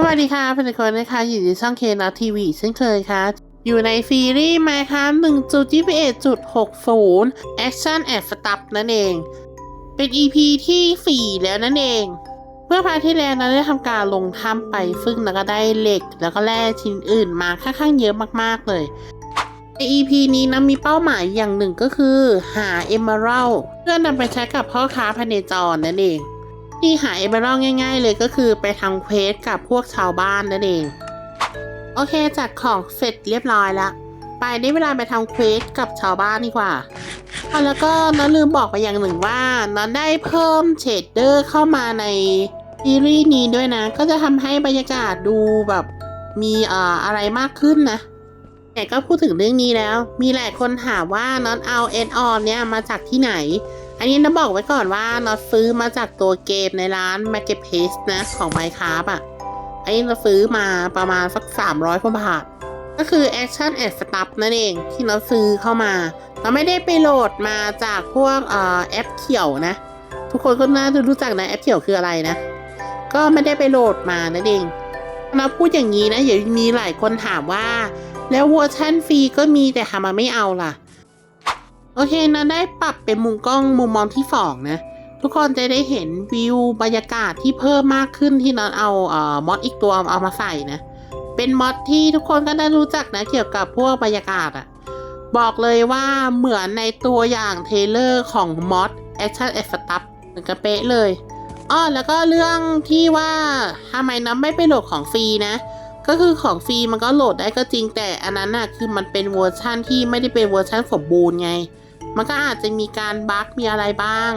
สวัสดีค่ะเป็นคนนะคะอยู่ในช่องเคนอทีวีเช่นเคยค่ะ อยู่ในซีรีส์ไมค์ค่ะ1.21.60 Action and s t u f นั่นเอง เป็น EP ที่ 4 แล้วนั่นเอง เมื่อพาที่แล้วเราได้ทำการลงถ้ำไปซึ่งแล้วก็ได้เหล็ก แล้วก็แร่ชิ้นอื่นมาค่อนข้างเยอะมากๆเลย ใน EP นี้นะมีเป้าหมายอย่างหนึ่งก็คือ หา Emerald เพื่อนำไปใช้กับพ่อค้าพเนจรนั่นเอง ที่หาเอเมอรัลง่าย ๆ เลยก็คือไปทำเควสกับพวกชาวบ้านนั่นเอง โอเคจัดของเสร็จเรียบร้อยแล้ว ไปได้เวลาไปทำเควสกับชาวบ้านดีกว่าอะแล้วก็น้องลืมบอกไปอย่างหนึ่งว่าน้องได้เพิ่มเชดเดอร์เข้ามาในซีรีส์นี้ด้วยนะ ก็จะทำให้บรรยากาศดูแบบมีเอ่ออะไรมากขึ้นนะแต่ก็พูดถึงเรื่องนี้แล้ว มีหลายคนถามว่าน้องเอาเอ็นออนเนี่ยมาจากที่ไหน อันนี้นะบอกไว้ก่อนว่าน็อตซื้อมาจากตัวเกมในร้าน Marketplace นะของ Minecraft อะ อันนี้เราซื้อมาประมาณสัก 300กว่าบาท ก็คือ Action and Stuff นั่นเองที่เราซื้อเข้ามา เราไม่ได้ไปโหลดมาจากพวกเอ่อแอปเขียวนะ ทุกคนก็น่าจะรู้จักนะแอปเขียวคืออะไรนะ ก็ไม่ได้ไปโหลดมานั่นเองเราพูดอย่างนี้นะเดี๋ยวมีหลายคนถามว่า แล้วเวอร์ชันฟรีก็มีแต่ทำไมาไม่เอาล่ะ โอเคนะได้ปรับเป็นมุมกล้องมุมมองที่สองนะ ทุกคนจะได้เห็นวิวบรรยากาศที่เพิ่มมากขึ้นที่นันเอาเอ่อมอดอีกตัวเอามาใส่นะ เป็นมอดที่ทุกคนก็ได้รู้จักนะเกี่ยวกับพวกบรรยากาศอะบอกเลยว่าเหมือนในตัวอย่างเทเลอร์ของมอด Action and Stuff เหมือนกันเป๊ะเลยอ้อแล้วก็เรื่องที่ว่าทำไมน้ำไม่ไปโหลดของฟรีนะ ก็คือของฟรีมันก็โหลดได้ก็จริงแต่อันนั้นน่ะคือมันเป็นเวอร์ชั่นที่ไม่ได้เป็นเวอร์ชั่นสมบูรณ์ไง มันก็อาจจะมีการบั๊กมีอะไรบ้าง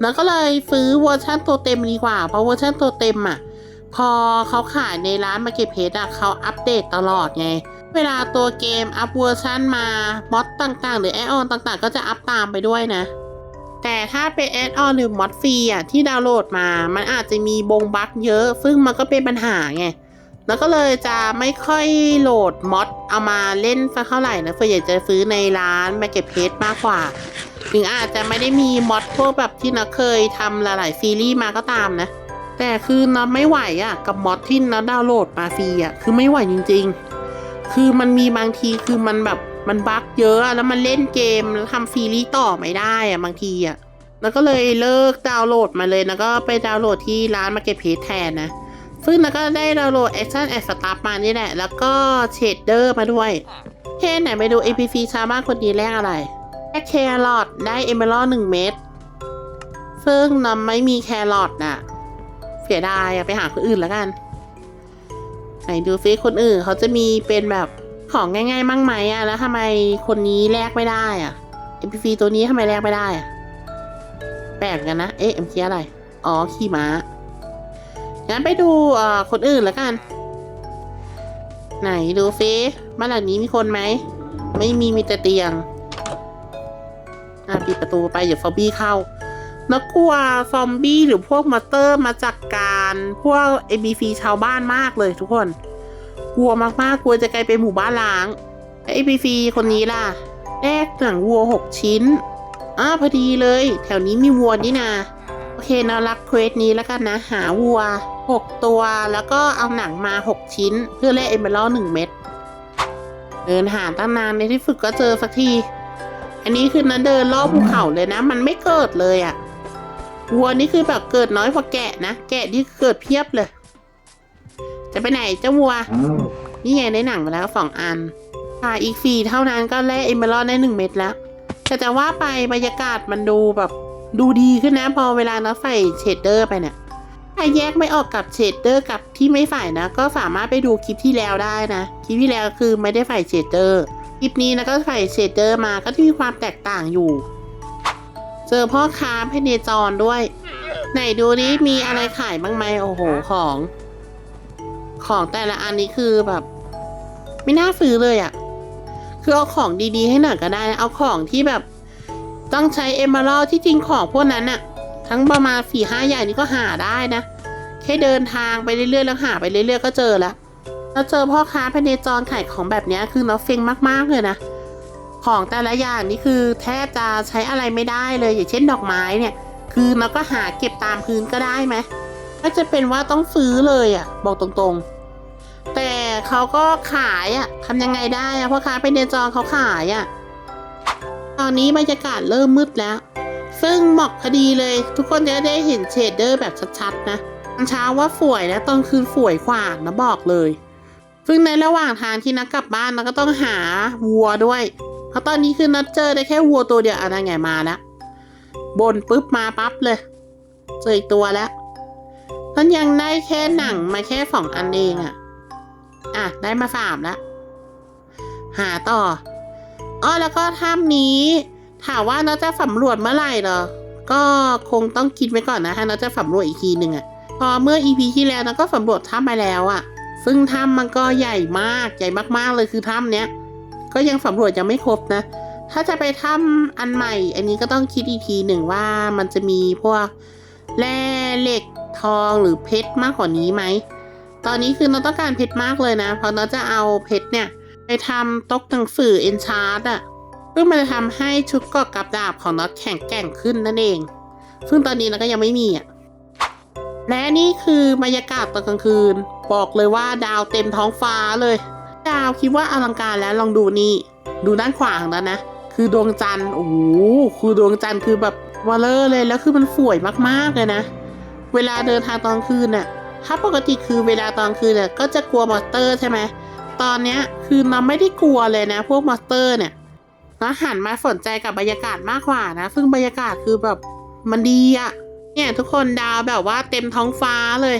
แล้วก็เลยซื้อเวอร์ชันตัวเต็มดีกว่า เพราะเวอร์ชันตัวเต็มอะ พอเขาขายในร้านมาเก็ตเพจอะเขาอัปเดตตลอดไง เวลาตัวเกมอัปเวอร์ชันมามอดต่างๆ หรือแอดออนต่างๆ ก็จะอัปตามไปด้วยนะ แต่ถ้าเป็นแอดออนหรือมอดฟรีอะที่ดาวน์โหลดมา มันอาจจะมีบงบั๊กเยอะ ซึ่งมันก็เป็นปัญหาไง แล้วก็เลยจะไม่ค่อยโหลดม็อดเอามาเล่นสักเท่าไหร่นะเฟยอยากจะซื้อในร้านมาเก็ตเพจมากกว่าถึงอาจจะไม่ได้มีม็อดพวกแบบที่นักเคยทำหลายๆซีรีส์มาก็ตามนะ แต่คือนับไม่ไหวอะ่ะกับม็อดที่นับดาวน์โหลดมาฟรีอะ่ะคือไม่ไหวจริง ๆ คือมันมีบางทีคือมันแบบมันบั๊กเยอะอะแล้วมันเล่นเกมแล้วทำซีรีส์ต่อไม่ได้อะ่ะบางทีอะ่ะแล้วก็เลยเลิกดาวน์โหลดมาเลยแล้วก็ไปดาวน์โหลดที่ร้านมาเก็ตเพจแทนนะ ซึ่งแล้วก็ได้ดาวน์โหลด Action and Stuff มานี่แหละ แล้วก็เชดเดอร์มาด้วยแค่ไหนไปดู APC ชาวบ้านคนนี้แรกอะไรแค่แครอทได้เอเมอรัลหนึ่งเม็ด ซึ่งน้ำไม่มีแครอทน่ะ เสียดายไปหาคนอื่นแล้วกัน ไหนดูซิคนอื่นเขาจะมีเป็นแบบของง่ายๆมั่งไหมอะแล้วทำไมคนนี้แลกไม่ได้อะ APC ตัวนี้ทำไมแลกไม่ได้อะแปลกนกันนะ เอ๊ะเอ็มคีอะไร อ๋อ ขี่ม้า งั้นไปดูเอ่อคนอื่นแล้วกัน ไหนดูซิบ้านหลังนี้มีคนไหม ไม่มีมีแต่เตียง อะปิดประตูไปเดี๋ยวซอบี้เข้าแล้วกลัวซอมบี้หรือพวกมอนสเตอร์มาจากการพวก ABC ชาวบ้านมากเลยทุกคน กลัวมากๆกลัวจะกลายเป็นหมู่บ้านล้างไอ้ ABC คนนี้ล่ะแลกหนังวัวหกชิ้นอ่าพอดีเลย แถวนี้มีวัวนี่นาโอ เคเนะรักเควสนี้แล้วกันนะ หาวัว 6 ตัวแล้วก็เอาหนังมา 6 ชิ้น เพื่อแลกเอเมอรัล1เม็ดเดินหาตั้งนานในที่ฝึกก็เจอสักที อันนี้คือนั้นเดินรอบภูเขาเลยนะ มันไม่เกิดเลยอะ่ะวัวนี่คือแบบเกิดน้อยกว่าแกะนะ แกะนี่เกิดเพียบเลย จะไปไหนเจ้าวัว นี่ไงได้หนังมาแล้วสองอันค่ะอีกสี่เท่านั้นก็แลกเอเมอรัลได้หนึ่งเม็ดแล้วแต่จะว่าไปบรรยากาศมันดูแบบ ดูดีขึ้นนะพอเวลาเราใส่เชดเดอร์ไปเนี่ยถ้าแยกไม่ออกกับเชดเดอร์กับที่ไม่ใส่นะ ก็สามารถไปดูคลิปที่แล้วได้นะ คลิปที่แล้วคือไม่ได้ใส่เชดเดอร์คลิปนี้นะก็ใส่เชดเดอร์มาก็ที่มีความแตกต่างอยู่ เจอพ่อค้าพเนจรด้วย ไหนดูนี้มีอะไรขายบ้างไหมโอ้โหของ ของแต่ละอันนี้คือแบบ ไม่น่าซื้อเลยอะ่ะ คือเอาของดีๆให้หน่อยก็ได้ เอาของที่แบบ ต้องใช้เอม r ร l ที่จริงของพวกนั้นอะทั้งประมาณสี่ห้าอย่างนี้ก็หาได้นะ แค่เดินทางไปเรื่อยๆแล้วหาไปเรื่อยๆก็เจอแล้วแล้วเจอพ่อค้าพเนจรขายของแบบนี้คือเราเซ็งมากๆเลยนะ ของแต่ละอย่างนี่คือแทบจะใช้อะไรไม่ได้เลย อย่างเช่นดอกไม้เนี่ย คือเราก็หาเก็บตามพื้นก็ได้ไหมก็จะเป็นว่าต้องซื้อเลยอะ่ะ บอกตรงๆ แต่เขาก็ขายอะ่ะทำยังไงได้อะ่ะพราะค้าเป็นเดจองเขาขายอะ่ะ ตอนนี้บรรยากาศเริ่มมืดแล้ว ซึ่งเหมาะพอดีเลย ทุกคนจะได้เห็นเชดเดอร์แบบชัดๆนะตอนเช้าว่าฝวยนะตอนคืนฝวยกว่านะบอกเลย ซึ่งในระหว่างทางที่นัดกลับบ้านนัดก็ต้องหาวัวด้วย เพราะตอนนี้คือนัดเจอได้แค่วัวตัวเดียวอะไรไงมาแล้วบนปุ๊บมาปั๊บเลย เจออีกตัวแล้วนันยังได้แค่หนังมาแค่สองอันเองอะอะได้มาสามแล้วหาต่อ อ้อแล้วก็ถ้ำนี้ ถามว่าเราจะสำรวจเมื่อไหร่เหรอ ก็คงต้องคิดไว้ก่อนนะฮะเราจะสำรวจอีกทีหนึ่งอะพอเมื่อ EP ที่แล้วเราก็สำรวจถ้ำไปแล้วอะซึ่งถ้ำมันก็ใหญ่มากใหญ่มากๆเลยคือถ้ำเนี้ยก็ยังสำรวจยังไม่ครบนะ ถ้าจะไปถ้ำอันใหม่ อันนี้ก็ต้องคิดอีกทีหนึ่งว่ามันจะมีพวกแร่เหล็กทองหรือเพชรมากกว่านี้ไหม ตอนนี้คือเราต้องการเพชรมากเลยนะ เพราะเราจะเอาเพชรเนี่ย ไปทำต๊ะหนังสือเอนชาร์ดอะเพื่อมันจะทำให้ชุดกราะกับดาบของน็อตแข็งแกร่งขึ้นนั่นเอง ซึ่งตอนนี้เราก็ยังไม่มีอะและนี่คือบรรยากาศตอนกลางคืน บอกเลยว่าดาวเต็มท้องฟ้าเลย ดาวคิดว่าอลังการแล้วลองดูนี่ ดูด้านขวาของนั้นนะ คือดวงจันทร์ โอ้โห คือดวงจันทร์คือแบบวอลเลอร์เลย แล้วคือมันสวยมากๆเลยนะ เวลาเดินทางตอนคืนน่ะ ถ้าปกติคือเวลาตอนคืนเนี่ยก็จะกลัวมอเตอร์ใช่ไหม ตอนเนี้ยคือเราไม่ได้กลัวเลยนะ พวกมอนสเตอร์เนี่ยเราหันมาสนใจกับบรรยากาศมากกว่านะ ซึ่งบรรยากาศคือแบบมันดีอะเนี่ยทุกคนดาวแบบว่าเต็มท้องฟ้าเลย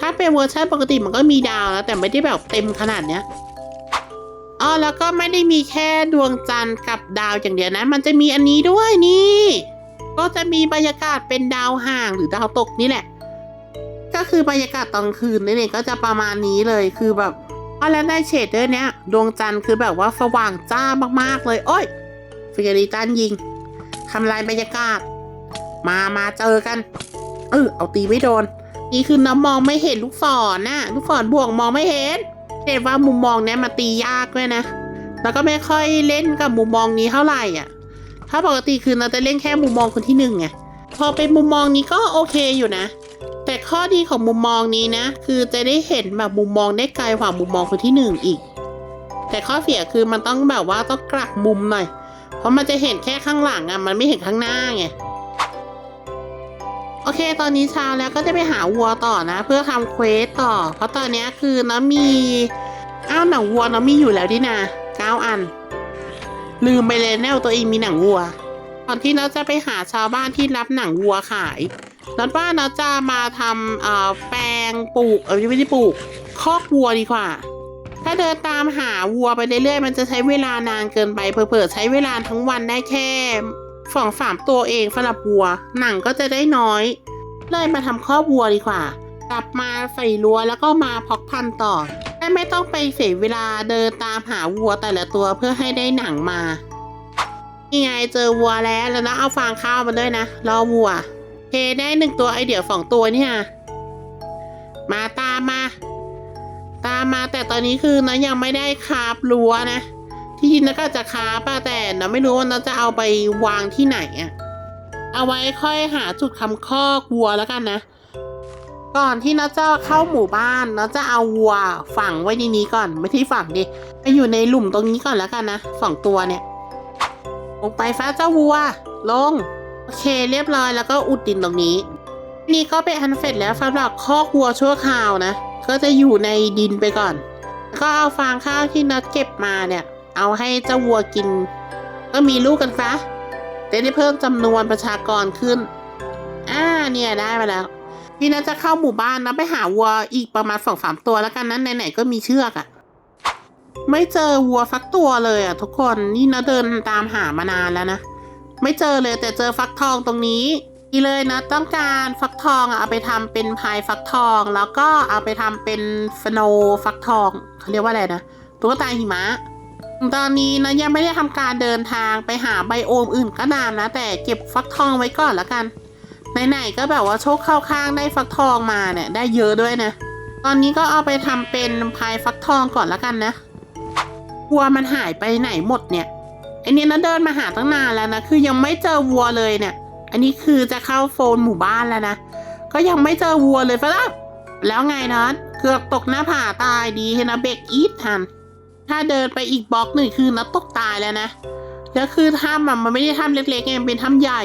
ถ้าเป็นเวอร์ชันปกติมันก็มีดาวนะแต่ไม่ได้แบบเต็มขนาดเนี้ยอ๋อแล้วก็ไม่ได้มีแค่ดวงจันทร์กับดาวอย่างเดียวนะ มันจะมีอันนี้ด้วยนี่ ก็จะมีบรรยากาศเป็นดาวห่างหรือดาวตกนี่แหละ ก็คือบรรยากาศตอนคืนนี่เองก็จะประมาณนี้เลยคือแบบ อ๋อแล้วในเฉดเดอร์เนี้ยดวงจันทร์คือแบบว่าสว่างจ้ามากๆเลย โอ้ยฟิกริตันยิงทำลายบรรยากาศ มามาเจอกัน เออเอาตีไม่โดน นี่คือน้ำมองไม่เห็นลูกศรน่ะ ลูกศรบวกมองไม่เห็นเห็นว่ามุมมองเนี้ยมาตียากด้วยนะ แล้วก็ไม่ค่อยเล่นกับมุมมองนี้เท่าไหร่อะ ถ้าปกติคือเราจะเล่นแค่มุมมองคนที่หนึ่งไง พอเป็นมุมมองนี้ก็โอเคอยู่นะ แต่ข้อดีของมุมมองนี้นะ คือจะได้เห็นแบบมุมมองได้ไกลกว่ามุมมองคนที่หนึ่งอีก แต่ข้อเสียคือมันต้องแบบว่าต้องกลักมุมหน่อย เพราะมันจะเห็นแค่ข้างหลังอะมันไม่เห็นข้างหน้าไงโอเค ตอนนี้เช้าแล้วก็จะไปหาวัวต่อนะ เพื่อทำเควสต่อ เพราะตอนนี้คือน้ำมีอ้าวหนังวัวน้ำมีอยู่แล้วดินะเก้าอัน ลืมไปเลยแนวตัวเองมีหนังวัวก่อนที่เราจะไปหาชาวบ้านที่รับหนังวัวขาย นัดว่าเราจะมาทำแปลงปลูกเออไม่ได้ปลูกคอกวัวดีกว่า ถ้าเดินตามหาวัวไปเรื่อยๆ มันจะใช้เวลานานเกินไปเผลอๆใช้เวลาทั้งวันได้แค่สองสามตัวเองสำหรับวัว หนังก็จะได้น้อยเลยมาทำคอกวัวดีกว่า กลับมาใส่รั้วแล้วก็มาพอกพันต่อได้ไม่ต้องไปเสียเวลาเดินตามหาวัวแต่ละตัวเพื่อให้ได้หนังมานี่ไงเจอวัวแล้วแล้วนะเอาฟางข้าวมาด้วยนะรอวัว เคได้หนึ่งตัวไอเดี๋ยวสองตัวเนี่ยมาตามมา ตามมาแต่ตอนนี้คือนะยังไม่ได้คาบรั้วนะ ที่จริงนะก็จะคาบแต่นะไม่รู้ว่านะจะเอาไปวางที่ไหนอะเอาไว้ค่อยหาจุดคำคอกวัวแล้วกันนะ ก่อนที่นะจะเข้าหมู่บ้านนะจะเอาวัวฝังไว้ในนี้ก่อนไม่ที่ฝังดิไปอยู่ในหลุมตรงนี้ก่อนแล้วกันนะสองตัวเนี่ย ลงไปฟ้าเจ้าวัว ลง โอเคเรียบร้อยแล้วก็อุดดินตรงนี้ นี่ก็เป็นอันเสร็จแล้วสำหรับคอกวัวชั่วคราวนะ ก็จะอยู่ในดินไปก่อนแล้วก็เอาฟางข้าวที่นัดเก็บมาเนี่ย เอาให้เจ้าวัวกิน ก็มีลูกกันซะจะได้เพิ่มจำนวนประชากรขึ้น อ่าเนี่ยได้มาแล้วพี่นัทจะเข้าหมู่บ้านนะไปหาวัวอีกประมาณสองสามตัวแล้วกันนั้นไหนๆก็มีเชือกอะไม่เจอวัวฟักตัวเลยอะทุกคนนี่นะเดินตามหามานานแล้วนะ ไม่เจอเลยแต่เจอฟักทองตรงนี้นี่เลยนะต้องการฟักทองอะเอาไปทำเป็นพายฟักทอง แล้วก็เอาไปทำเป็นสโนฟักทองเขาเรียกว่าอะไรนะตุ๊กตาหิมะ ตอนนี้นะยังไม่ได้ทำการเดินทางไปหาไบโอมอื่นก็นานนะ แต่เก็บฟักทองไว้ก่อนละกันไหนๆก็แบบว่าโชคเข้าข้างได้ฟักทองมาเนี่ยได้เยอะด้วยนะตอนนี้ก็เอาไปทำเป็นพายฟักทองก่อนละกันนะวัวมันหายไปไหนหมดเนี่ย อเนี้ยนะเดินมาหาตั้งนานแล้วนะ คือยังไม่เจอวัวเลยเนี่ย อันนี้คือจะเข้าโซนหมู่บ้านแล้วนะ ก็ยังไม่เจอวัวเลยฝรั่งแล้วไงนะเกือบตกหน้าผาตายดีให้นะเบรกอีททัน ถ้าเดินไปอีกบล็อกหนึ่งคือนัดตกตายแล้วนะ แล้วคือถ้ำมันไม่ได้ถ้ำเล็กๆไงเป็นถ้ำใหญ่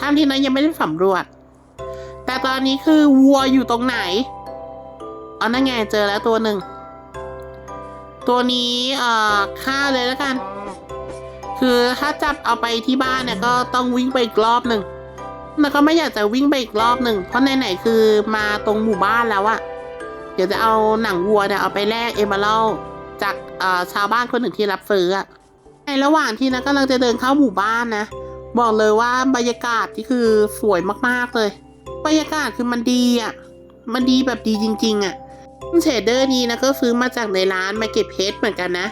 ถ้ำที่นั้นยังไม่ได้สำรวจ แต่ตอนนี้คือวัวอยู่ตรงไหนเอ๋อนั่นไงเจอแล้วตัวหนึ่ง ตัวนี้เอ่อฆ่าเลยแล้วกัน คือถ้าจับเอาไปที่บ้านเนี่ยก็ต้องวิ่งไปอีกรอบหนึ่งแล้วก็ไม่อยากจะวิ่งไปอีกรอบหนึ่งเพราะไหนๆคือมาตรงหมู่บ้านแล้วอะเดี๋ยวจะเอาหนังวัวเนี่ยเอาไปแลกเอเมอรัลจากชาวบ้านคนหนึ่งที่รับซื้ออะในระหว่างที่นะกำลังจะเดินเข้าหมู่บ้านนะ บอกเลยว่าบรรยากาศที่คือสวยมากๆเลย บรรยากาศคือมันดีอะมันดีแบบดีจริง ๆอะเชดเดอร์นี้นะก็ซื้อมาจากในร้านมาเก็บเพชรเหมือนกันนะ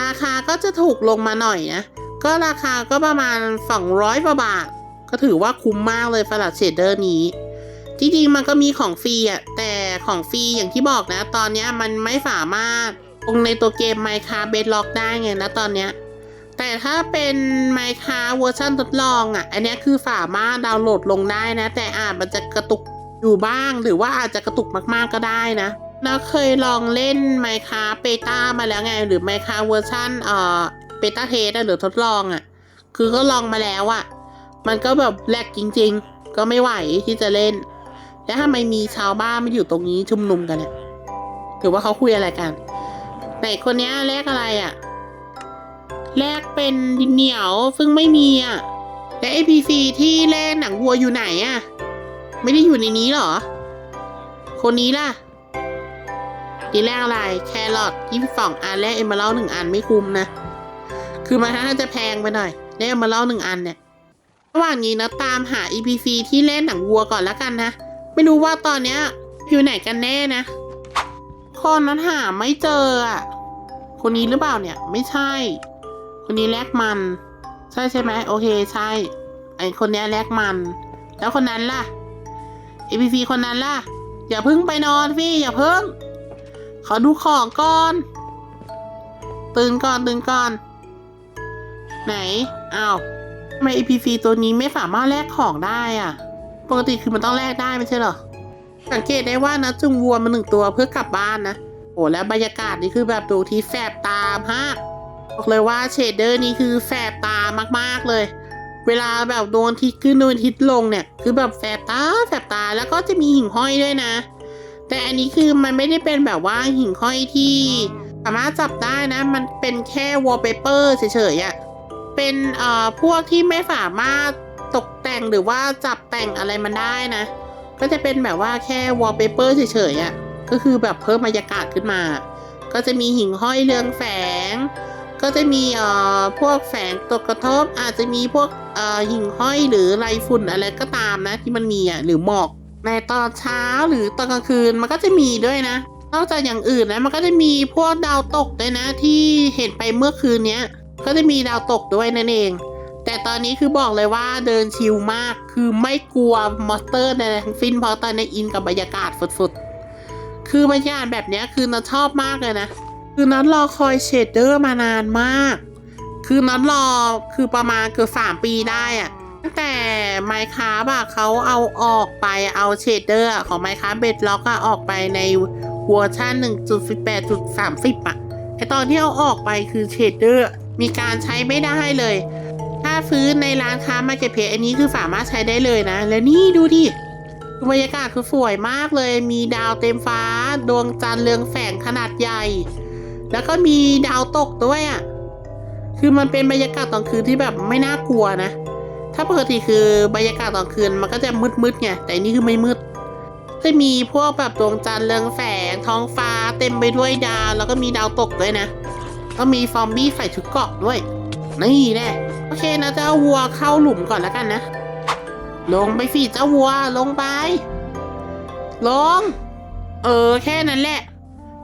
ราคาก็จะถูกลงมาหน่อยนะ ก็ราคาก็ประมาณ 200กว่าบาท ก็ถือว่าคุ้มมากเลยฟลัดเชดเดอร์นี้ที่จริงมันก็มีของฟรีอะ แต่ของฟรีอย่างที่บอกนะ ตอนนี้มันไม่สามารถลงในตัวเกม Minecraft Bedrock ได้ไงนะตอนเนี้ยแต่ถ้าเป็น Minecraft เวอร์ชันทดลองอะ อันนี้คือสามารถดาวน์โหลดลงได้นะ แต่อาจมันจะกระตุกอยู่บ้าง หรือว่าอาจจะกระตุกมากๆก็ได้นะ เราเคยลองเล่น Minecraft Beta มาแล้วไง หรือ Minecraft เวอร์ชันเอ่อ Beta Test อะหรือทดลองอะ คือก็ลองมาแล้วอะมันก็แบบแลกจริง ๆ ก็ไม่ไหวที่จะเล่น แล้วทำไมมีชาวบ้านมาอยู่ตรงนี้ชุมนุมกันเนี่ยถือว่าเขาคุยอะไรกันไหนคนนี้แลกอะไรอะแลกเป็นดินเหนียวซึ่งไม่มีอะและ APC ที่แลกหนังวัวอยู่ไหนอะไม่ได้อยู่ในนี้หรอ คนนี้ล่ะ ดีแรกอะไร แครอทยี่สิบสองอัน แลกเอมเมอรัลหนึ่งอันไม่คุ้มนะ คือมันน่าจะแพงไปหน่อยได้เอามาเล่าหนึ่งอันเนี่ยระหว่างนี้นะตามหา EPC ที่เล่นหนังวัวก่อนแล้วกันนะ ไม่รู้ว่าตอนเนี้ยอยู่ไหนกันแน่นะคนนั้นหาไม่เจออะคนนี้หรือเปล่าเนี่ย ไม่ใช่ คนนี้แลกมัน ใช่ใช่ไหมโอเคใช่ ไอคนนี้แลกมัน แล้วคนนั้นล่ะ EPC คนนั้นล่ะ อย่าเพึ่งไปนอนพี่อย่าเพึ่ง ขอดูของก่อน ตื่นก่อนตื่นก่อน ไหนอ้าวทำไม EPC ตัวนี้ไม่สามารถแลกของได้อะ ปกติคือมันต้องแลกได้ไม่ใช่เหรอ สังเกตได้ว่านะจุงวัวมาหนึ่งตัวเพื่อกลับบ้านนะ โอ้แล้วบรรยากาศนี่คือแบบดูที่แสบตามากบอกเลยว่าเชดเดอร์นี่คือแสบตามากๆเลย เวลาแบบโดนทิศขึ้นโดนทิศลงเนี่ย คือแบบแสบตาแสบตาแล้วก็จะมีหิ่งห้อยด้วยนะ แต่อันนี้คือมันไม่ได้เป็นแบบว่าหิ่งห้อยที่สามารถจับได้นะ มันเป็นแค่วอลเปเปอร์เฉยๆอะเป็นเอ่อพวกที่ไม่สามารถตกแต่งหรือว่าจับแต่งอะไรมันได้นะ ก็จะเป็นแบบว่าแค่วอลเปเปอร์เฉยๆอะ่ะก็คือแบบเพิ่มบรรยากาศขึ้นมา ก็จะมีหิ่งห้อยเรืองแฝงก็จะมีเอ่อพวกแฝงตกกระทบอาจจะมีพวกเอ่อหิ่งห้อยหรือไรฝุ่นอะไรก็ตามนะ ที่มันมีอะหรือหมอก ในตอนเช้าหรือตอนกลางคืนมันก็จะมีด้วยนะ นอกจากอย่างอื่นนะมันก็จะมีพวกดาวตกด้วยนะที่เห็นไปเมื่อคืนเนี้ย ก็จะมีดาวตกด้วยนั่นเอง แต่ตอนนี้คือบอกเลยว่าเดินชิลมากคือไม่กลัวมอสเตอร์ใดๆทั้งสิ้นเพราะตอนนี้อินกับบรรยากาศสุดๆ คือบรรยากาศแบบนี้คือนัทชอบมากเลยนะ คือนัทรอคอยเชดเดอร์มานานมาก คือนัทรอคือประมาณเกือบสามปีได้อะ แต่ไมค์ค a f t อะเขาเอาออกไปเอาเชดเดอร์ของไมค์ค a f t เบดล็อกอะออกไปในเวอร์ชัน1.18.30อะไอตอนที่เอาออกไปคือเชดเดอร์มีการใช้ไม่ได้เลย ถ้าซื้อในร้านค้ามาเก็ตเพจอันนี้คือสามารถใช้ได้เลยนะ แล้วนี่ดูดิบรรยากาศคือสวยมากเลย มีดาวเต็มฟ้า ดวงจันทร์เรืองแสงขนาดใหญ่ แล้วก็มีดาวตกด้วยอะ คือมันเป็นบรรยากาศตอนคืนที่แบบไม่น่ากลัวนะ ถ้าปกติคือบรรยากาศตอนคืนมันก็จะมืดๆไงแต่นี่คือไม่มืดจะมีพวกแบบดวงจันทร์เรืองแสงท้องฟ้าเต็มไปด้วยดาว แล้วก็มีดาวตกด้วยนะ ก็มีฟอมบี้ใส่ชุดเกาะด้วย นี่แน่โอเคนะเจ้าวัวเข้าหลุมก่อนแล้วกันนะ ลงไปสิเจ้าวัวลงไป ลง เออแค่นั้นแหละ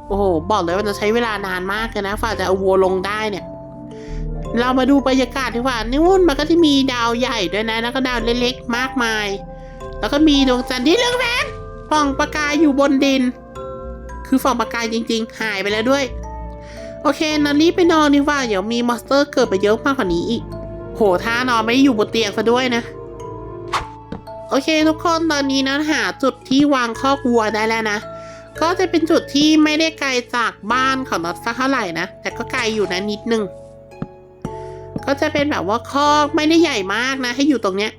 โอ้โห บอกเลยว่าจะใช้เวลานานมากเลยนะฝ่าจะเอาวัวลงได้เนี่ย เรามาดูบรรยากาศดีกว่าในู่นมันก็จะมีดาวใหญ่ด้วยนะ แล้วก็ดาวเล็กๆมากมาย แล้วก็มีดวงจันทร์ที่เรืองแสงส่องประกายอยู่บนดิน คือส่องประกายจริง ๆ หายไปแล้วด้วย โอเค นอนรีบไปนอนดีกว่า เดี๋ยวมีมอนสเตอร์เกิดไปเยอะมากกว่านี้อีก โหท่านอนไม่อยู่บนเตียงซะด้วยนะ โอเค ทุกคนตอนนี้นะหาจุดที่วางคอกวัวได้แล้วนะก็จะเป็นจุดที่ไม่ได้ไกลจากบ้านของน็อตสักเท่าไหร่นะ แต่ก็ไกลอยู่นะนิดนึง ก็จะเป็นแบบว่าคอกไม่ได้ใหญ่มากนะ ให้อยู่ตรงเนี้ย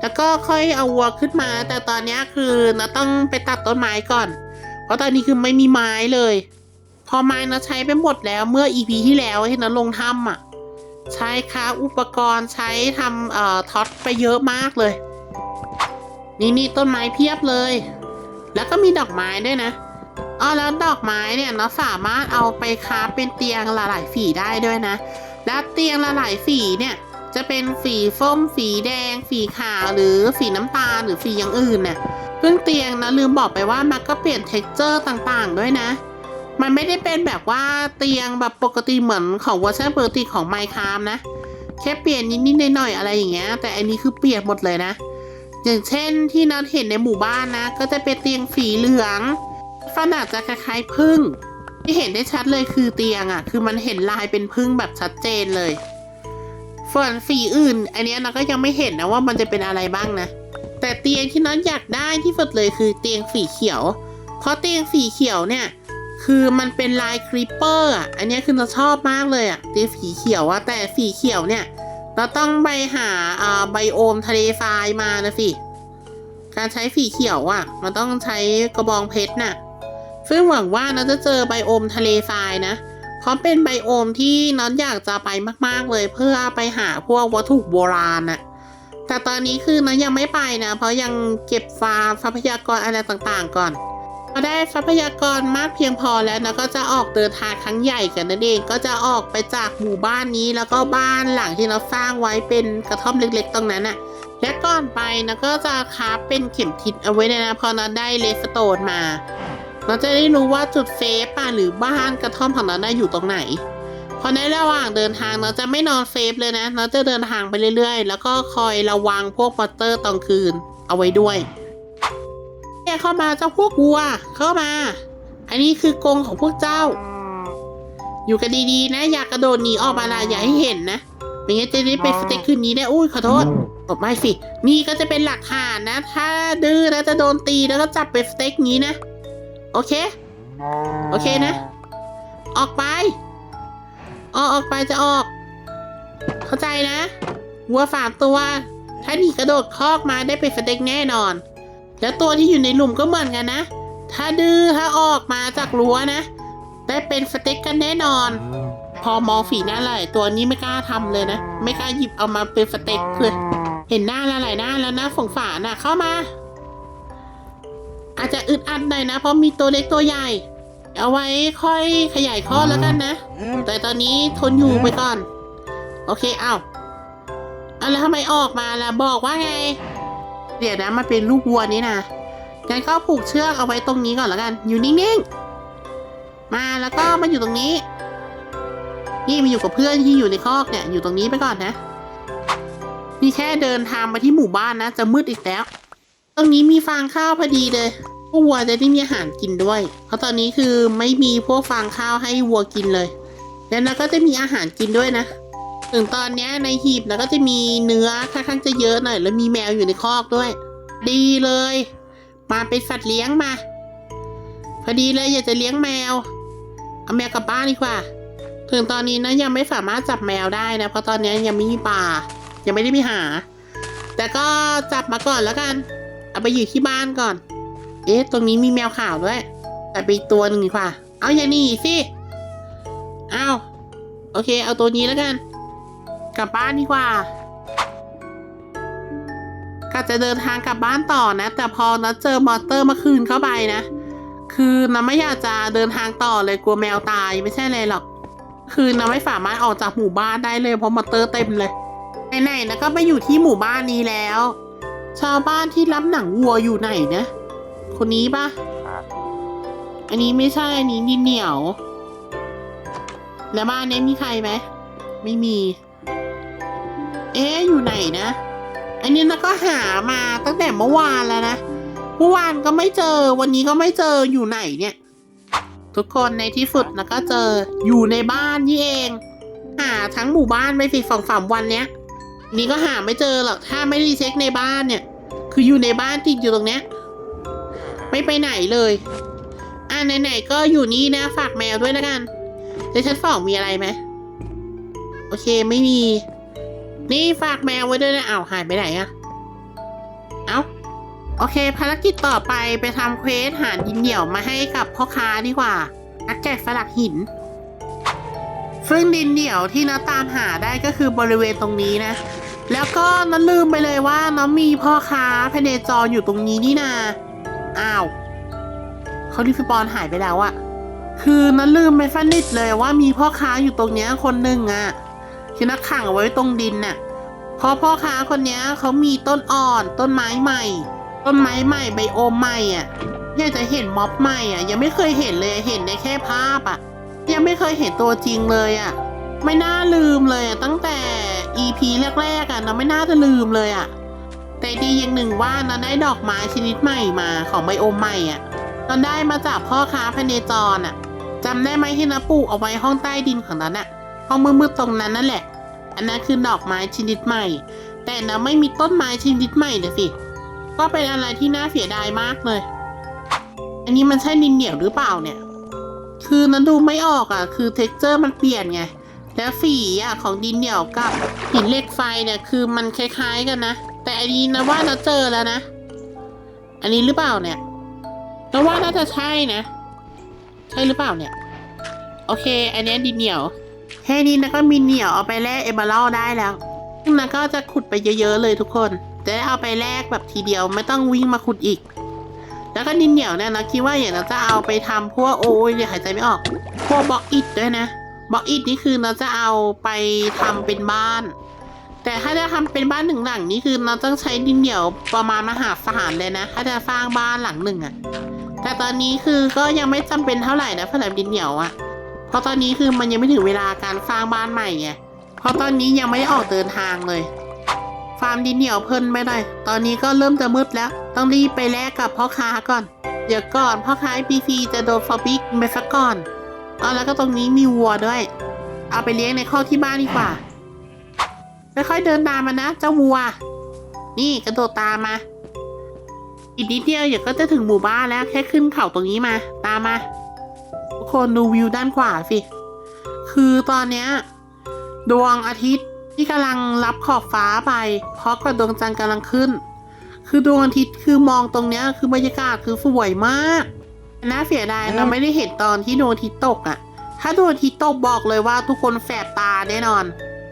แล้วก็ค่อยเอาวัวขึ้นมา แต่ตอนนี้คือเราต้องไปตัดต้นไม้ก่อน เพราะตอนนี้คือไม่มีไม้เลย พอไม้เราใช้ไปหมดแล้วเมื่ออีพีที่แล้วที่เราลงถ้ำอะ ใช้ค้าอุปกรณ์ใช้ทำเอ่อท็อตไปเยอะมากเลย นี่นี่ต้นไม้เพียบเลย แล้วก็มีดอกไม้ด้วยนะอ๋อแล้วดอกไม้เนี่ยเราสามารถเอาไปค้าเป็นเตียงหลายๆฝีได้ด้วยนะ และเตียงละหลายๆฝีเนี่ยจะเป็นฝีส้มฝีแดงฝีขาวหรือฝีน้ำตาลหรือฝีอย่างอื่นเนี่ยซึ่งเตียงนะลืมบอกไปว่ามันก็เปลี่ยนเท็กเจอร์ต่างๆ ด้วยนะ มันไม่ได้เป็นแบบว่าเตียงแบบปกติเหมือนของเวอร์ชันปกติของไมค์คามนะ แค่เปลี่ยนนิดๆหน่อยๆอะไรอย่างเงี้ยแต่อันนี้คือเปลี่ยนหมดเลยนะ อย่างเช่นที่นัดเห็นในหมู่บ้านนะ ก็จะเป็นเตียงฝีเหลือง ขนาดจะคล้ายๆพึ่ง ที่เห็นได้ชัดเลยคือเตียงอะ่ะ คือมันเห็นลายเป็นพึ่งแบบชัดเจนเลยส่วนฝีอื่น อันนี้เราก็ยังไม่เห็นนะว่ามันจะเป็นอะไรบ้างนะ แต่เตียงที่นัดอยากได้ที่สุดเลยคือเตียงฝีเขียว เพราะเตียงฝีเขียวเนี่ย คือมันเป็นลายคริปเปอร์อะ อันนี้คือเราชอบมากเลยอะเตียงฝีเขียวอะแต่ฝีเขียวเนี่ย เราต้องไปหาอ่าไบโอมทะเลทรายมานะสิ การใช้ฝีเขียวอะ มันต้องใช้กระบองเพชรน่ะ ซึ่งหวังว่าเราจะเจอไบโอมทะเลทรายนะ เพราะเป็นไบโอมที่น้องอยากจะไปมาก ๆเลยเพื่อไปหาพวกวัตถุโบราณน่ะแต่ตอนนี้คือน้องยังไม่ไปนะ เพราะยังเก็บฟาทรัพยากรอะไรต่างๆ ก่อนพอได้ทรัพยากรมากเพียงพอแล้วนะก็จะออกเดินทางครั้งใหญ่กันนั่นเองก็จะออกไปจากหมู่บ้านนี้แล้วก็บ้านหลังที่เราสร้างไว้เป็นกระท่อมเล็กๆตรงนั้นน่ะและก่อนไปนะก็จะคราฟเป็นเข็มทิศเอาไว้เลยนะพอเราได้เลสโตนมา เราจะได้รู้ว่าจุดเซฟป่ะหรือบ้านกระท่อมของเราได้อยู่ตรงไหน พอในระหว่างเดินทางเราจะไม่นอนเซฟเลยนะ เราจะเดินทางไปเรื่อยๆ แล้วก็คอยระวังพวกมอเตอร์ตอนคืนเอาไว้ด้วยเนี่ยเข้ามาเจ้าพวกวัวเข้ามา อันนี้คือกรงของพวกเจ้า อยู่กันดีๆ นะ อย่ากระโดดหนีออกมาละอย่าให้เห็นนะไม่งั้นจะได้ไปสเต็กคืนนี้ได้อุ้ยขอโทษบอกไม่สิ นี่ก็จะเป็นหลักฐานนะ ถ้าดื้อแล้วจะโดนตีแล้วก็จับไปสเต็กนี้นะ โอเค โอเคนะ ออกไปออกออกไปจะออก เข้าใจนะวัวสามตัว ถ้าหนีกระโดดคอกมาได้เป็นสเต็กแน่นอน แล้วตัวที่อยู่ในหลุมก็เหมือนกันนะ ถ้าดื้อถ้าออกมาจากรั้วนะ ได้เป็นสเต็กกันแน่นอน พอมองฝีหน้าไหลตัวนี้ไม่กล้าทำเลยนะ ไม่กล้าหยิบเอามาเป็นสเต็กเลยเห็นหน้าละหลายหน้าแล้วนะสงสารน่ะเข้ามา อาจจะอึดอัดหน่อยนะ เพราะมีตัวเล็กตัวใหญ่ เอาไว้ค่อยขยายข้อแล้วกันนะ แต่ตอนนี้ทนอยู่ไปก่อน โอเคเอา้าเอาแล้วทำไมออกมาล่ะบอกว่าไง เดี๋ยวนะมันเป็นลูกวัวนี่นะงั้นก็ผูกเชือกเอาไว้ตรงนี้ก่อนแล้วกัน อยู่นิ่งๆ มาแล้วก็มาอยู่ตรงนี้ นี่มาอยู่กับเพื่อนที่อยู่ในคอกเนี่ย อยู่ตรงนี้ไปก่อนนะ นี่แค่เดินทางมาที่หมู่บ้านนะ จะมืดอีกแล้ว ตรงนี้มีฟางข้าวพอดีเลยพวกวัวจะได้มีอาหารกินด้วย เพราะตอนนี้คือไม่มีพวกฟางข้าวให้วัวกินเลย แล้วเราก็จะมีอาหารกินด้วยนะ ถึงตอนนี้ในหีบแล้วก็จะมีเนื้อค่อนข้างจะเยอะหน่อย แล้วมีแมวอยู่ในคอกด้วย ดีเลย มาเป็นสัตว์เลี้ยงมา พอดีเลยอยากจะเลี้ยงแมว เอาแมวกลับบ้านดีกว่า ถึงตอนนี้นะยังไม่สามารถจับแมวได้นะ เพราะตอนนี้ยังไม่มีป่า ยังไม่ได้ไปหา แต่ก็จับมาก่อนแล้วกัน เอาไปอยู่ที่บ้านก่อน เอ๊ะ ตรงนี้มีแมวขาวด้วย แต่ไปตัวหนึ่งดีกว่า เอาอย่าหนีสิเอาโอเค เอาตัวนี้แล้วกัน กลับบ้านดีกว่าก็จะเดินทางกลับบ้านต่อนะ แต่พอนะเจอมอเตอร์เมาคืนเข้าไปนะ คือนะไม่อยากจะเดินทางต่อเลยกลัวแมวตายไม่ใช่เลยหรอก คือนะไม่สามารถออกจากหมู่บ้านได้เลยเพราะมอเตอร์เต็มเลยไหนๆนะก็ไปอยู่ที่หมู่บ้านนี้แล้ว ชาวบ้านที่รับหนังวัวอยู่ไหนนะ คนนี้ปะอันนี้ไม่ใช่อันนี้ดินเหนียว แล้วบ้านนี้มีใครไหมไม่มี เอ๊ะอยู่ไหนนะ อันนี้นะก็หามาตั้งแต่เมื่อวานแล้วนะเมื่อวานก็ไม่เจอ วันนี้ก็ไม่เจออยู่ไหนเนี่ย ทุกคนในที่สุดนะก็เจออยู่ในบ้านนี่เอง หาทั้งหมู่บ้านไปสิสองสามวันเนี้ย นี่ก็หาไม่เจอหรอกถ้าไม่รีเช็คในบ้านเนี่ย คืออยู่ในบ้านติดอยู่ตรงเนี้ยไม่ไปไหนเลย อ่าไหนๆก็อยู่นี่นะ ฝากแมวด้วยแล้วกันในชั้นสองมีอะไรไหมโอเคไม่มี นี่ฝากแมวไว้ด้วยนะอ้าวหายไปไหนอะเอ้าโอเค ภารกิจต่อไปไปทำเควสหาดินเหนียวมาให้กับพ่อค้าดีกว่านักแกะสลักหิน ซึ่งดินเหนียวที่น้าตามหาได้ก็คือบริเวณตรงนี้นะ แล้วก็น้าลืมไปเลยว่าน้องมีพ่อค้าพเนจรอยู่ตรงนี้นี่นาอ้าวเขาดิสปอนหายไปแล้วอะคือน้าลืมไปฟันนิดเลยว่ามีพ่อค้าอยู่ตรงเนี้ยคนหนึ่งอะที่นักขังเอาไว้ตรงดินน่ะเพราะพ่อค้าคนนี้เขามีต้นอ่อน ต้นไม้ใหม่ ต้นไม้ใหม่ไบโอมใหม่อะอยากจะเห็นม็อบใหม่อะ ยังไม่เคยเห็นเลยเห็นในแค่ภาพอะ ยังไม่เคยเห็นตัวจริงเลยอะ ไม่น่าลืมเลยตั้งแต่ EP แรกๆอะเราไม่น่าจะลืมเลยอะ แต่ดีอย่างหนึ่งว่าเราได้ดอกไม้ชนิดใหม่มาของไบโอมใหม่อะเราได้มาจากพ่อค้าพเนจรอะจำได้ไหมที่นาปลูกเอาไว้ห้องใต้ดินของนั้นอะห้องมืดๆตรงนั้นนั่นแหละ อันนั้นคือดอกไม้ชนิดใหม่ แต่เราไม่มีต้นไม้ชนิดใหม่เดี๋ยสิก็เป็นอะไรที่น่าเสียดายมากเลย อันนี้มันใช่ดินเหนียวหรือเปล่าเนี่ย คือนั้นดูไม่ออกอะ คือเท็กเจอร์มันเปลี่ยนไง แล้วสีอะของดินเหนียวกับหินเหล็กไฟเนี่ยคือมันคล้ายๆกันนะ แต่อันนี้นะว่าเราเจอแล้วนะ อันนี้หรือเปล่าเนี่ยเราว่าน่าจะใช่นะ ใช่หรือเปล่าเนี่ย โอเค อันนี้ดินเหนียวแค่นี้นะก็มีเหนียวเอาไปแลกเอเบอรัลได้แล้วซึ่งนะก็จะขุดไปเยอะๆเลยทุกคน จะได้เอาไปแลกแบบทีเดียวไม่ต้องวิ่งมาขุดอีก แล้วก็ดินเหนียวเนี่ยนะคิดว่าอย่างเราจะเอาไปทำพวกโอ้ยเดี๋ยวหายใจไม่ออก พวกบล็อกอิฐด้วยนะบล็อกอิฐนี่คือเราจะเอาไปทำเป็นบ้าน แต่ถ้าจะทำเป็นบ้านหนึ่งหลังนี่คือเราต้องใช้ดินเหนียวประมาณมหาศาลเลยนะถ้าจะสร้างบ้านหลังหนึ่งอะแต่ตอนนี้คือก็ยังไม่จำเป็นเท่าไหร่นะสำหรับดินเหนียวอะเพราะตอนนี้คือมันยังไม่ถึงเวลาการสร้างบ้านใหม่ไงเพราะตอนนี้ยังไม่ได้ออกเดินทางเลย ฟาร์มดินเหนียวเพิ่นไม่ได้ ตอนนี้ก็เริ่มจะมืดแล้ว ต้องรีบไปแลกกับพ่อค้าก่อน เดี๋ยวก่อนพ่อค้าพีซีจะโดนฟอบิกไปซะก่อนเอาแล้วก็ตรงนี้มีวัวด้วย เอาไปเลี้ยงในข้อที่บ้านดีกว่าค่อยๆเดินตามมานะ เจ้าวัว นี่กระโดดตามมา อีกนิดเดียวเดี๋ยวก็จะถึงหมู่บ้านแล้วแค่ขึ้นเขาตรงนี้มา ตามมาทุกคนดูวิวด้านขวาสิ คือตอนเนี้ย ดวงอาทิตย์ ที่กำลังรับขอบฟ้าไปเพราะกับดวงจันทร์กำลังขึ้น คือดวงอาทิตย์คือมองตรงเนี้ยคือบรรยากาศคือสวยมากน่าเสียดายเราไม่ได้เห็นตอนที่ดวงอาทิตย์ตกอะ่ะ ถ้าดวงอาทิตย์ตกบอกเลยว่าทุกคนแสบตาแน่นอน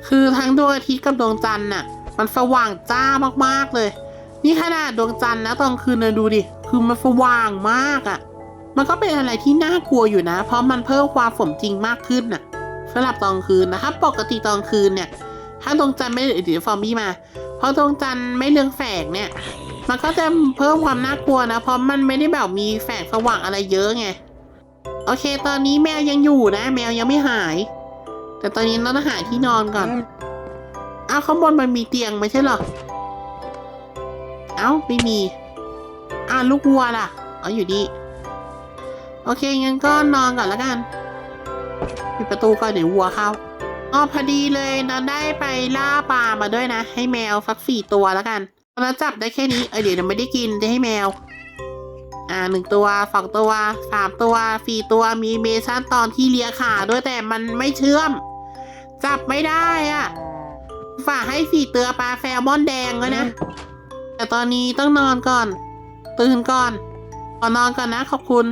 คือทั้งดวงอาทิตย์กับดวงจันทร์น่ะ มันสว่างจ้ามากๆเลย นี่ขนาดดวงจันทร์นะตอนคืนเลยดูดิ คือมันสว่างมากอะ่ะ มันก็เป็นอะไรที่น่ากลัวอยู่นะ เพราะมันเพิ่มความสมจริงมากขึ้นน่ะสำหรับตอนคืนนะครับ ปกติตอนคืนเนี่ย ถ้าดวงจันทร์ไม่เดี๋ยวฟอร์มี่มา เพราะดวงจันทร์ไม่เรืองแฝงเนี่ย มันก็จะเพิ่มความน่ากลัวนะ เพราะมันไม่ได้แบบมีแฝงสว่างอะไรเยอะไง โอเค ตอนนี้แมวยังอยู่นะ แมวยังไม่หาย แต่ตอนนี้เราต้องหาที่นอนก่อนอ้าวข้างบนมันมีเตียงไม่ใช่เหรอ เอ้าไม่มีอ้าวลูกวัวล่ะอ๋ออยู่ดีโอเคงั้นก็นอนก่อนแล้วกัน ปิดประตูก่อนเดี๋ยววัวเข้า อ๋อพอดีเลยเราได้ไปล่าปลามาด้วยนะ ให้แมวสักสี่ตัวแล้วกันเราจับได้แค่นี้เออเดี๋ยวเราไม่ได้กินจะให้แมว อ่าหนึ่งตัวสองตัวสามตัวสี่ตัวมีเมชั่นตอนที่เลียขาด้วยแต่มันไม่เชื่อม จับไม่ได้อะฝากให้สี่ตัวปลาแซลมอนแดงไว้นะ แต่ตอนนี้ต้องนอนก่อน ตื่นก่อนขอนอนก่อนนะขอบคุณ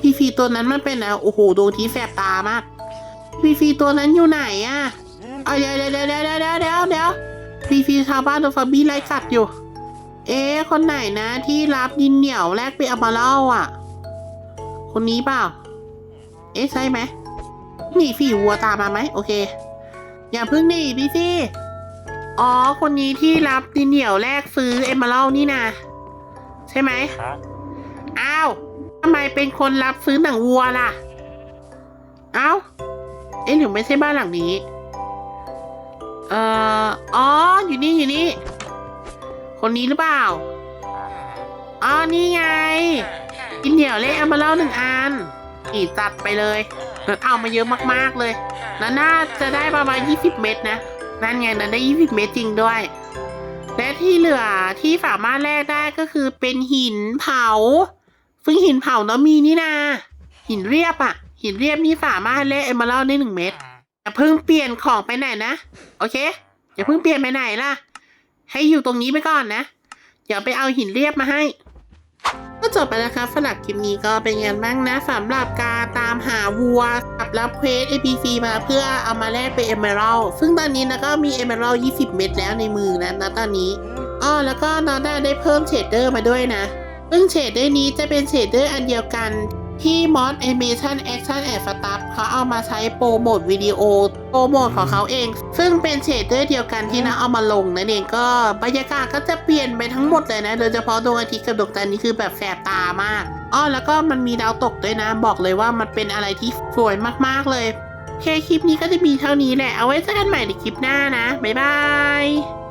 พี่ฟีตัวนั้นมันเป็นอะโอ้โหดวงที่แสบตามาก พีฟีตัวนั้นอยู่ไหนอะเอาเดี๋ยวเดี๋ยวเดี๋ยวเดี๋ยวเดี๋ยวเดี๋ยวเดี๋ยวพีฟีชาวบ้านโดนฟาบี้ไล่กัดอยู่ เอ๊ะคนไหนนะที่รับดินเหนียวแลกไปเอามาเล่าอะ คนนี้เปล่า เอ๊ะใช่ไหมหนีฝีวัวตามมาไหมโอเค อย่าเพิ่งหนีพี่ฟี่อ๋อ คนนี้ที่รับดินเหนียวแลกซื้อเอมเมอรัลนี่นะใช่ไหมอ้าวทำไมเป็นคนรับซื้อหนังวัวล่ะ เอ้า เอ๊ะหรือไม่ใช่บ้านหลังนี้ เอ่อ อ๋อ อยู่นี่อยู่นี่ คนนี้หรือเปล่า อ๋อ นี่ไง กินเดี่ยวเละเอามาเล่าหนึ่งอันอีจัดไปเลยเอามาเยอะมากๆเลยแล้วน่าจะได้ประมาณ20เม็ดนะ นั่นไงนั้นได้20เม็ดจริงด้วย และที่เหลือที่สามารถแลกได้ก็คือเป็นหินเผา ซึ่งหินเผาเนาะมีนี่นา หินเรียบอะ หินเรียบนี่สามารถแลกเอมเมอรัลได้หนึ่งเม็ดอย่าเพิ่งเปลี่ยนของไปไหนนะ โอเค อย่าเพิ่งเปลี่ยนไปไหนล่ะ ให้อยู่ตรงนี้ไปก่อนนะ เดี๋ยวไปเอาหินเรียบมาให้ ก็จบไปแล้วครับสำหรับคลิปนี้ก็เป็นไงบ้างนะสำหรับการตามหาวัวกับรับเควส APC มาเพื่อเอามาแลกเป็นเอ e เ a อรัลซึ่งตอนนี้นะก็มีเอ e เ a อรัล20 เม็ดแล้วในมือแล้วนะตอนนี้อ้อแล้วก็นอด้าได้เพิ่มเชดเดอร์มาด้วยนะ ซึ่งเชดเดอร์นี้จะเป็นเชดเดอร์อันเดียวกัน ที่ Mod Animation Action and Stuff เขาเอามาใช้โปรโมทวิดีโอโปรโมทของเขาเอง ซึ่งเป็นเชดเดอร์เดียวกันที่นะเอามาลงนั่นเองก็บรรยากาศก็จะเปลี่ยนไปทั้งหมดเลยนะ โดยเฉพาะดวงอาทิตย์กับดวงจันทร์นี่คือแบบแสบตามากอ้อแล้วก็มันมีดาวตกด้วยนะ บอกเลยว่ามันเป็นอะไรที่สวยมากๆเลยโอเคคลิปนี้ก็จะมีเท่านี้แหละ เอาไว้เจอกันใหม่ในคลิปหน้านะ บ๊ายบาย